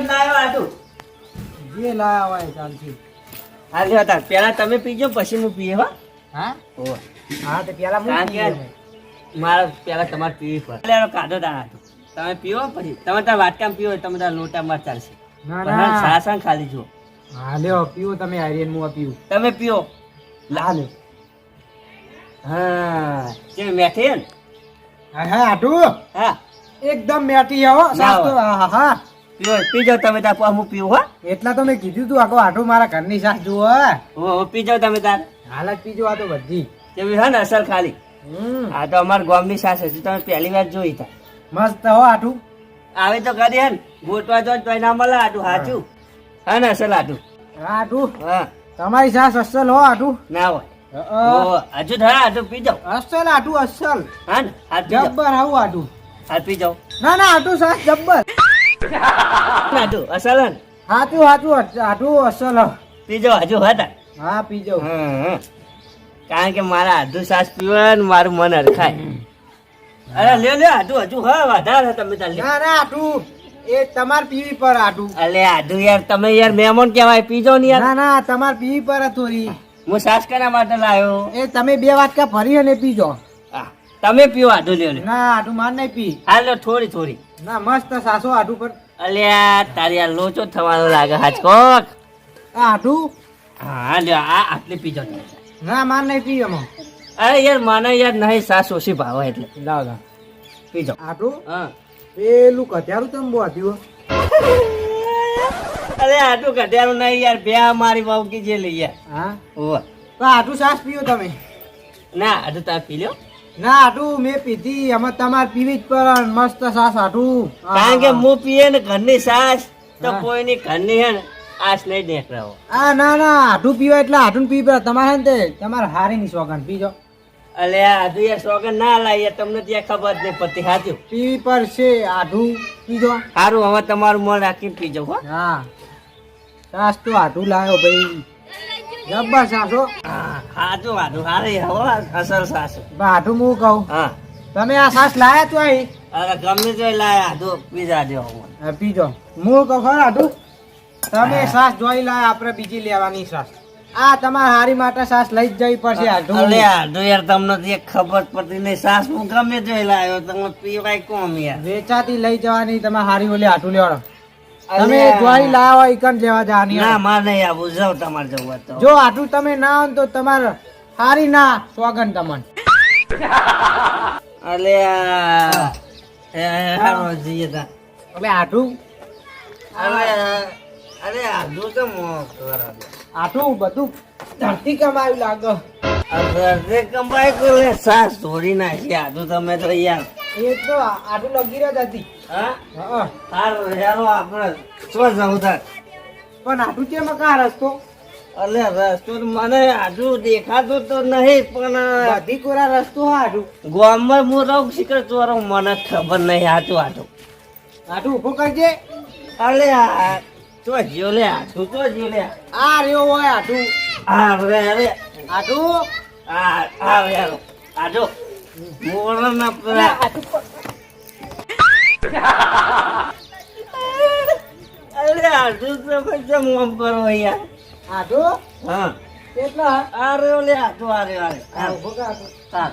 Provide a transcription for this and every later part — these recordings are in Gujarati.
જ લાવ્યો આટું જે લાયા હોય ચાલશે. હા લ્યો પેલા તમે પીજો પછી હું પીએ હો. હા? ઓવે. હા તો પેલા હું પીએ કે પેલા તમારે પીવી પડે. લેવાનો કાઢો તાર આટું તમે પીવો પછી. તમે તાર વાટકામ પીવો તમે તાર લોટા ચાલશે. ના ના. સાસણ ખાલી જો હા લ્યો પીવો તમે આર્યન હું પીવું. તમે પીવો લા લ્યો હા જે મેઠી હા હા આટું? હા. એકદમ મેથી હો સાસ તો હા હા. પીવો પીજો તમે તાર હું પીવું હો. એટલા તો મેં કીધું તું આખો આટું મારા ઘરની સાસ જુઓ હો. તમે તાર. હાલત પીજો આ તો બધી. જેવી હે ને ખાલી. આ તો અમાર ગામની સાસ હજી તમે પહેલી વાર જોઈ તા. મસ્ત હો આટું. આવે તો કરી હે ને. ગોતવા જો તો ના મળે આટું સાચું. હા ને અસલ આટું. હા આટું. હા. તમારી સાસ અસલ હો આટું. ના હોય. હજુ થયા હજુ પી જાવ અસલ આટું અસલ. હા ને પી જબ્બર આવું આટું. હાથ પી જાવ ના ના આટું સાસ જબ્બર. આટું અસલ હે ને? હાચું હાચું અસલ પીજો હજુ હતા હા પીજો. કારણ કે મારા આધુ સાસ પીવા ને મારું મન હરખાય. અરે લ્યો લે આધુ હજુ હા વધારે તમે તાલે લ્યો. ના ના આટું એ તમાર પીવી પર આટુ અલે આધુ યાર તમે યાર મહેમાન કહેવાય પીજો ને યાર. ના ના તમાર પીવી પર થોરી હું સાસ કના માટે લાવ્યો એ તમે બે વાટકા ભરી અને પીજો. તમે પીવો આધુ લ્યો લ્યો. ના આટું માર નહીં પી. હાલો થોડી થોડી. ના મસ્ત સાસો આઠું પર અલ્યા તારી આ લોચો થવાનો લાગે હાચકોક. આ આટું હા લ્યો આ આટલી પીજો ના માર નહીં પી એમાં. અરે યાર મને યાર નહીં સાસ ઓછી ભાવે એટલે. લાવ લાવ. પીજો. આઠું? હા. પેલું કથિયારું તમે બોધ્યું અરે આટલું કઢિયારું નહીં યાર બે મારી બાવકી કીજે લઈ યાર. હા? ઓ તો આટું સાસ પીઓ તમે. ના આટલું તમે પી લ્યો. ના આટું મેં પીધી. એમાં તમારે પીવી જ પર મસ્ત સાસ આટું કારણ કે હું પીએ ને ઘરની સાસ તો. કોઈની ઘરની હે ને આસ નહીં દેખાવો. આ ના ના આટું પીવા એટલે આટું પી પર તમારે ને તમારે હારી ની સોગન પીજો. અલે આ એ યાર સોગન ના લાવીએ તમને ત્યાં ખબર નહીં પતિ સાચું પીવી પર છે આટું પીજો. સારું હવે તમારું મન રાખીને પીજો હો. હા. સાસ તો આટું લાવ્યો ભાઈ. જબ્બર સાસુ. સાચું વાતું સારી હો અસલ સાસ. પણ હું કહું? હા. તમે આ સાસ લાયા તો અહીં? અરે ગમે તો લાયા પીઝા દેવો મને. પીજો. હું કહું ખરા આટું તમે સાસ જોઈ લાયા આપણે બીજી લેવાની સાસ. આ તમારે હારી માટે સાસ લઈ જ જવી પડશે અરે યાર તમને જે એક ખબર પડતી નહીં. સાસ હું ગમે જોઈ લાવ્યો તમે પીવાય કોમ યાર. વેચાતી લઈ જવાની તમે હારી ઓલી આટું લેવાનો તમે જોઈ લાયા હોય ઈકન લેવા જવાની ના માર નહીં આવું. જાવ તમારે જવું તો. જો આટલું તમે ના આવો તો તમારે હારી ના સોગન તમને. અલે આ- એ હારો જઈએ તા. એટલે આટલું? અરે અરે તો મોં આટલું બધું ધરતી કમાયું લાગે. ઘરે કમાઈ સાસ ધોરી નાખી. આજુ તમે તો યાર એ તો આટલું લગી જ હતી. હા? હા. હારું આપણે શું જવું થાય પણ આટલું કેમ કા રસ્તો? અલે રસ્તો મને આજુ દેખાતું તો નહીં પણ બધી કોરા રસ્તો હા આટલું. ગામમાં હું રહું શીખર ચોરો મને ખબર નહીં હાચું હાચું આટલું ઊભો કરજે. અલે આ તો જ્યો લે હાચું તો જ્યો લે. આ રહ્યો હોય આટલું. હા રે અરે. આટલું? આ આ રે હાલો આજો મોરો ના પેલા અરે આજુ તો પછી મોમ કરો યાર આટલું હા કેટલા આ ઓલે આજો આ રે આ રે આ ઊભો કર આટલું. ચાલ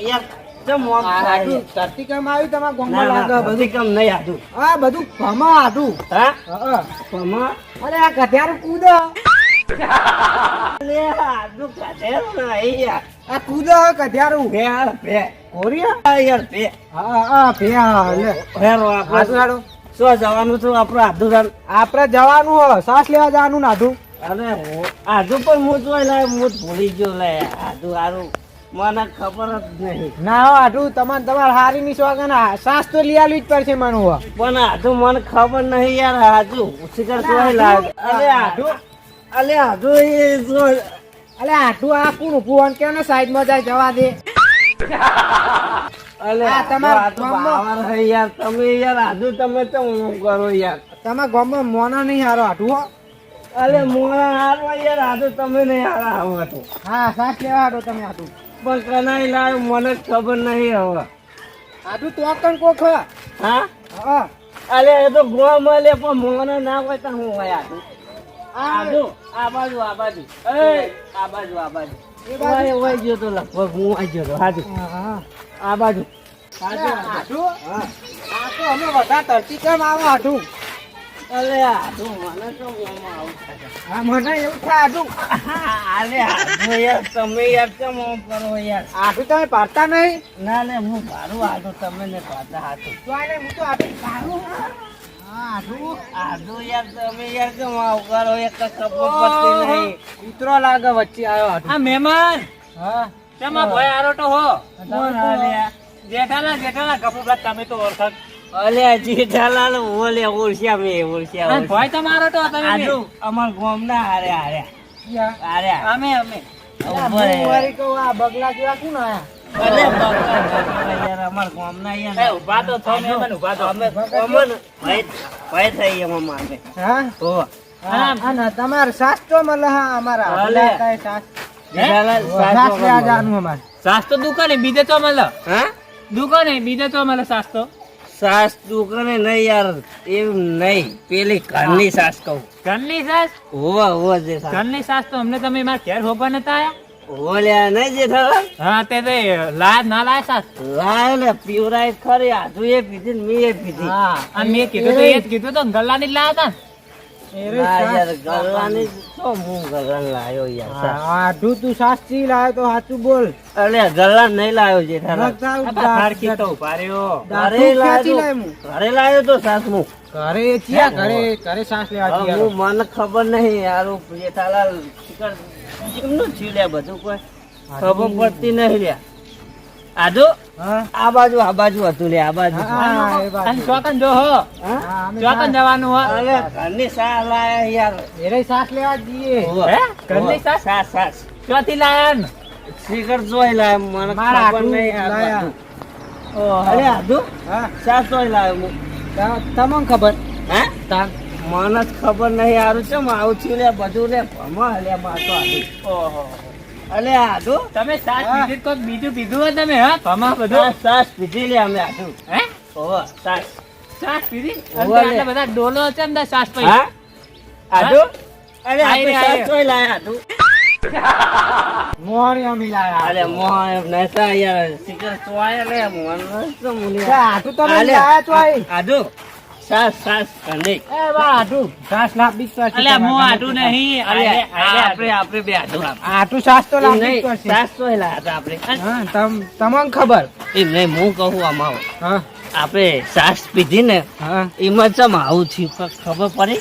યાર તો મોમ આ થાય આટલું ધરતી કમાયું તમારા ના લાગે બધું નહીં આજુ હા બધું ભમા આટલું હા હા અરે આ કથિયારું કૂદ આ કૂદ હે કથિયારું હાલ બે કોરિયા યાર બે હા હા ભે હા લે હેરો હાડું શું જવાનું છું આપણું આધું આપણે જવાનું હો શ્વાસ લેવા જવાનું નાઠું અરે હો- આજુ પણ હું જોઈ લાય હું ભૂલી ગયો લે આજુ હારું મને ખબર જ નહીં ના હો આઠું તમારે તમારે હારી ની શોખ ને સાસ તો લઈ આલવી જ પડશે મને પણ આજુ મને ખબર નહીં યાર આજુ શિખર જોઈ લાગે અરે આજુ અલે હજુ એ જો અલે આઠું આ કોણ ઊભું કે કેને સાઈડમાં જાય જવા દે. અલે આ તમારા ગામમાં- હે યાર તમે યાર આજુ તમે તો હું કરો યાર? તમારા ગામમાં મોના નહીં હારો આઠું હો. અલે મોના હારો યાર આજુ તમે નહીં હારા આવો હતો હા સાસ લેવા હારો તમે આઠું પણ કનાઈ લાવ મને ખબર નહીં હવે. આઠું તો કણ કોખ હા? હા? અલે એ તો ગોમ અલે પણ મોને ના હોય તો હું હોય આ બાજુ આ બાજુ એ આ બાજુ આ બાજુ? ઓય ઓય ગયો તો લગભગ હું આવી ગયો તો હાજુ હા. આ બાજુ અરે આઠું? આ તો અમે બધા તરતી કેમ આવો? અલે આટલું મને તો મોંમાં આવું હા, મને એવું થાય આઠું. અરે આટલું યાર તમે યાર કેમ આમ કરો યાર આઠું તમે પાડતા નહીં ના ને હું મારું આટલું તમે ને પાડતા તો હું તો આઠું પાડું. તમે કૂતરો લાગે વચ્ચે આવ્યો. આ મહેમાન! હા? શેમાં ભય આરોટો હો? જેઠાલા જેઠાલા ગફુરલા તમે તો ઓળખાત અલ્યા જેઠાલાલ ઓલે ઓળખ્યા મેં ઓળખ્યા અને તમારો તો તમે. આજુ ગામના હારે હારે. હારે. અમે અમે. અલા, બગલા જેવા? અલે હા, ના, તમારે સાસ તો મળે અમારા અલે. આપણા કાંઈ સાસ. જેઠાલાલ સાસ સાચો લેવા મળે. જવાનું અમારે. સાસ તો દુકાને બીજે તો મળે દુકાને બીજે તો મળે સાસ તો સાસ દુકાને નહીં યાર એવું નહીં પેલી ઘરની સાસ કહું ઘરની સાસ હોવા હોવા જે ઘરની સાસ તો અમને તમે મારા ઘેર હોવા નતા આયા ઓલ્યા નહીં જેઠાલાલ હા તે તે લાય ના લાય સાસ લાય ને પીવરાય ખરી આજુ એ પીધી ને મેં એ પીધી. હા અને મેં કીધું તો એ જ કીધું તો જ રે ના તો લાયો તું તો તો તો- મને ખબર નહીં યાર જેઠાલાલ કેમનું થયું લ્યા બધું કોઈ. ખબર પડતી નહીં લ્યા આજો આ બાજુ આ બાજુ હતું લે આ બાજુ. ચોકન જો હો. ચોકન જવાનું હો. અરે ઘરની સાસ લાયા યાર. એરે સાસ લેવા જઈએ. હે? ઘરની સાસ? સાસ સાસ. ચોથી લાયા ને? શિખર જોઈ લાય મને ખબર નહીં લાયા. બધું. અરે હા. સાસ જોઈ લાયો તમને ખબર? હે? તાન મને ખબર નહીં આરું છે આવું થયું લે બધું લે ભમા લે માતો આવી. ઓહો. અલે આદુ તમે સાસ પીધી કોક બીજું પીધું હોય તમે હા? ભમા બધું? સાસ પીધી લે અમે આદુ હે? ઓહો સાસ. સાસ પીધી? અને બધા ડોલો છે અંદર સાસ પી હા? આદુ અરે આપણે સાસ કોઈ લાયા આદુ મોહણી મિલાયા અરે મોહન નસા યાર. સિકર ચોય લે મન તો મુલી આ તો તમે. લાયા તો આઈ. સાસ સાસ કંડી એ બા આટું સાસ જ પડશે અલ્યા મો આટુ નહીં અરે આપણે આપણે બે આટુ આટુ સાસ તો જ નહીં સાસ તો હતા આપણે. હા તમ તમને ખબર? એ નહીં હું કહું આમાં. હા. આપણે સાસ પીધી ને હા. એમાં ચમ આવું થયું. ખબર પડી?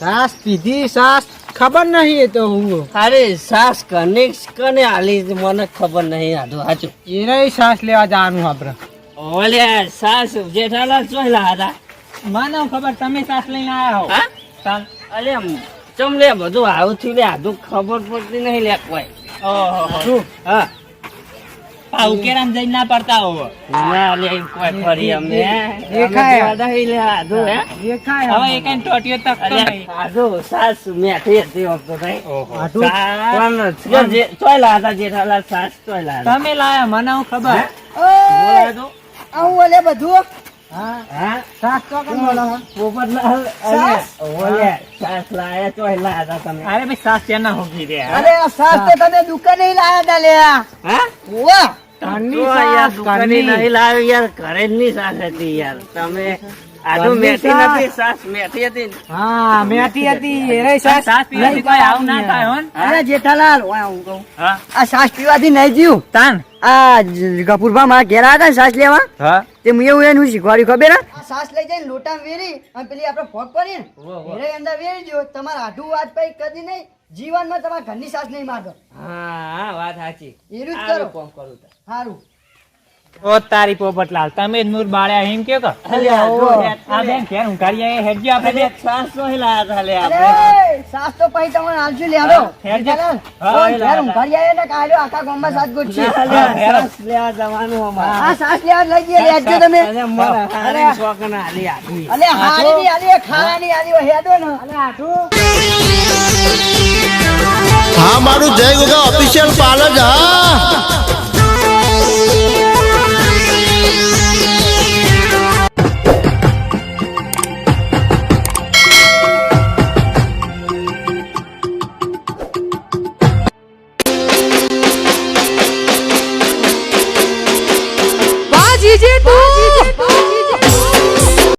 સાસ પીધી સાસ ખબર નહીં એ તો હું. અરે સાસ કને કને આલી મને ખબર નહીં આધું હાચું એને સાસ લેવા જવાનું આપણે. ઓલે સાસ જેઠાલા ચોયલા હતા. મને ખબર? તમે સાસ લઈને આયા હો. હા? અલે ચમ લે બધું આવું થયું લે આધું ખબર પડતી નહીં લે કોઈ. ઓહો હા. પા ઉકેરામ જઈ ના પડતા હો ના લે કોઈ ફરી અમે દેખાય. અમે લે આધું હે? દેખાય હવે એક ટોટીઓ તક તો નહીં. આધું સાસ મેઠી હતી વખતે નહીં. આટું પણ જે- ચોયલા હતા જેઠાલાલ સાસ ચોયલા હતા. તમે લાયા મને ખબર? બોલાય તો. આવું ઓલે બધું. ઘરે ની સાસ હતી યાર તમે મેથી નથી સાસ મેથી હતી હા? મેથી હતી એરે સાસ સાસ પીવાથી કોઈ આવું ના થાય હો અરે જેઠાલાલ હું કહું આ સાસ પીવાથી નહીં જીવ. તાન? આ ગફુરભા મારા ઘેર આવ્યા હતા ને સાસ લેવા? હા? તે હું એવું એનું શીખવાડ્યું ખબર હે સાસ લઈ જઈને લોટા વેરી અને પેલી આપણે ફોક પડી ને અંદર વેરી જો તમારે આઢું વાત પઈ કદી નહીં. જીવનમાં તમારા ઘરની સાસ નહીં મારતો. હા હા વાત સાચી. એવું જ કરો. કોમ કરું સારું. ઓ તારી પોપટલાલ તમે જ મૂર બાળ્યા હિમ કે આ બેન ઘેર હું કાઢી હેડજી આપણે બે સાસ તો લાયા તા લે આપણે. સાસ તો પછી તમને આલજો લે આવો હેડજી. હા, ઘેર હું ઊંઘાડી આયા ને કાલ્યો આખા ગામમાં સાત ગોઠ છે. લે, સાસ લેવા જવાનું અમાર. આ સાસ લેવા લઈ જઈએ લેજો તમે. અરે શોખન આલી આધી. અલે હારી ની આલી ખાવાની આલી હેડો ને. અલે આઠું હા મારું જય ગોગા ઓફિશિયલ પાર્લર જ હા.